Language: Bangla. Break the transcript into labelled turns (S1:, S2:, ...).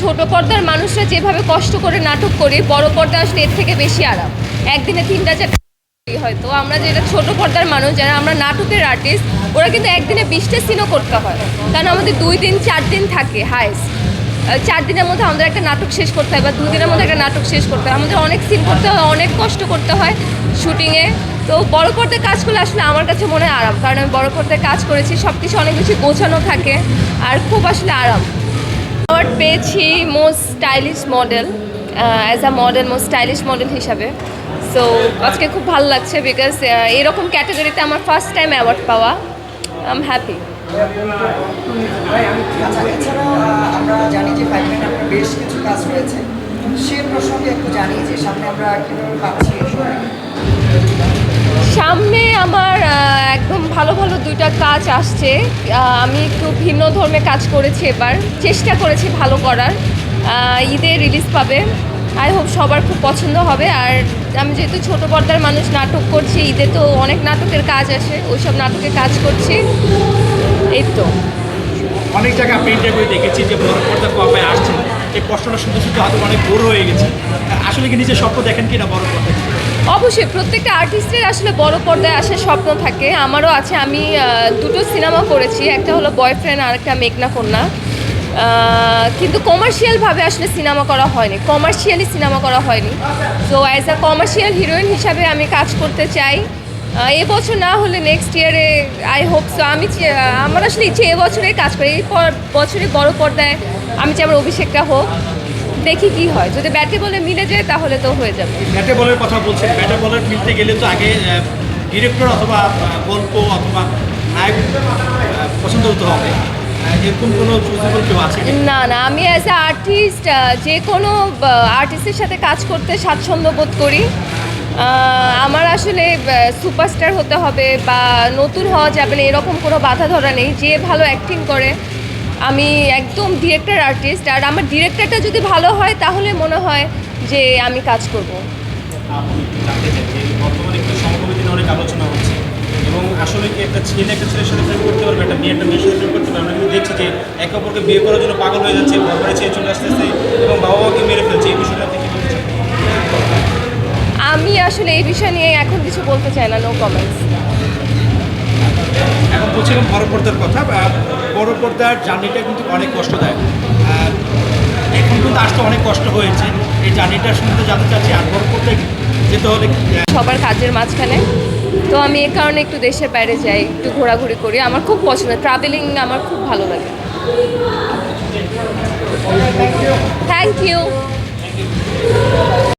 S1: ছোট পর্দার মানুষরা যেভাবে কষ্ট করে নাটক করি, বড় পর্দা আসলে এর থেকে বেশি আরাম। একদিনে তিনটা চারটা হয়তো আমরা যেটা ছোট পর্দার মানুষ, যারা আমরা নাটকের আর্টিস্ট ওরা কিন্তু একদিনে বিশটা সিনও করতে হয়। কারণ আমাদের দুই দিন, চার দিন থাকে হাইস্ট চার দিনের মধ্যে আমাদের একটা নাটক শেষ করতে হয় বা দুই দিনের মধ্যে একটা নাটক শেষ করতে হয়। আমাদের অনেক সিন করতে হয়, অনেক কষ্ট করতে হয় শুটিংয়ে তো বড় পর্দায় কাজ করলে আসলে আমার কাছে মনে হয় আরাম, কারণ আমি বড় পর্দায় কাজ করেছি সব কিছু অনেক বেশি গোছানো থাকে আর খুব আসলে আরাম। অ্যাওয়ার্ড পেয়েছি most stylish model as a model most stylish model হিসাবে। সো আজকে খুব ভালো লাগছে বিকজ এরকম ক্যাটাগরিতে আমার ফার্স্ট টাইম অ্যাওয়ার্ড পাওয়া। আই এম হ্যাপি
S2: আমরা জানি যে বেশ কিছু কাজ রয়েছে। সে প্রসঙ্গে একটু জানি যে সামনে আমরা কীভাবে পাচ্ছি
S1: সামনে আমার একদম ভালো ভালো দুইটা কাজ আসছে। আমি একটু ভিন্ন ধর্মে কাজ করেছি এবার। চেষ্টা করেছি ভালো করার। ঈদে রিলিজ পাবে। আই হোপ সবার খুব পছন্দ হবে। আর আমি যেহেতু ছোট পর্দার মানুষ, নাটক করছি, ঈদে তো অনেক নাটকের কাজ আসে। ওইসব নাটকে কাজ করছি। এই তো।
S3: অনেক জায়গায় আপনি ইন্টারভিউ দেখেছি যে বড় পর্দার কবে আসছেন এই প্রশ্নটা শুনতে শুনতে হয়তো অনেক বড় হয়ে গেছে। আসলে কি নিজের স্বপ্ন দেখেন কি না বড় পর্দায়?
S1: অবশ্যই, প্রত্যেকটা আর্টিস্টের আসলে বড় পর্দায় আসার স্বপ্ন থাকে। আমারও আছে, আমি দুটো সিনেমা করেছি, একটা হলো বয়ফ্রেন্ড আর একটা মেঘনা কন্যা। কিন্তু কমার্শিয়ালভাবে আসলে সিনেমা করা হয়নি কমার্শিয়ালি সিনেমা করা হয়নি। তো অ্যাজ আ কমার্শিয়াল হিরোইন হিসাবে আমি কাজ করতে চাই। এবছর না হলে নেক্সট ইয়ারে আই হোপ সো আমি আমার আসলে ইচ্ছে এবছরেই কাজ করি। এই বছরে বড় পর্দায় আমি চাই আমার অভিষেকটা হোক। দেখি কি হয়। যদি ব্যাটে বলে মিলে যায় তাহলে তো হয়ে যাবে।
S3: ব্যাটে বলের কথা বলছেন। ব্যাটে বলের মিলতে গেলে তো আগে ডিরেক্টর অথবা গল্প অথবা নায়ক পছন্দ হতে হবে?
S1: না না আমি অ্যাজ এ আর্টিস্ট যে কোনো আর্টিস্টের সাথে কাজ করতে স্বাচ্ছন্দ্য বোধ করি। আমার আসলে সুপারস্টার হতে হবে বা নতুন হওয়া যাবে না এরকম কোনো বাধা ধরা নেই। যে ভালো অ্যাক্টিং করে আমি একদম ডিরেক্টর আর্টিস্ট আর আমার ডিরেক্টরটা যদি ভালো হয় তাহলে মনে হয় যে আমি কাজ করব।
S4: আলোচনা হচ্ছে এবং আসলে কি একটা ছেলে একটা ছেলের সাথে প্রেম করতে পারবে একটা মেয়ে একটা মেয়ের সাথে প্রেম করতে পারবে? আমরা কিন্তু দেখছি যে একে অপরকে বিয়ে করার জন্য পাগল হয়ে যাচ্ছে চলে আসতেছে এবং বাবা মাকে মেরে ফেলছে। এই বিষয়টা আপনি
S1: আমি আসলে এই বিষয় নিয়ে এখন কিছু বলতে চাই না নো কমেন্টস
S3: এখন বলছিলাম পর্দার কথা বড় পর্দার জার্নিটা কিন্তু অনেক কষ্টদায়ক। এখন কিন্তু আসতে অনেক কষ্ট হয়েছে। এই জার্নিটা শুনতে জানতে চাচ্ছি আর বড় পর্দায় যেতে হলে
S1: সবার কাজের মাঝখানে। তো আমি এই কারণে একটু দেশের বাইরে যাই একটু ঘোরাঘুরি করি। আমার খুব পছন্দ ট্রাভেলিং আমার খুব ভালো লাগে। Thank you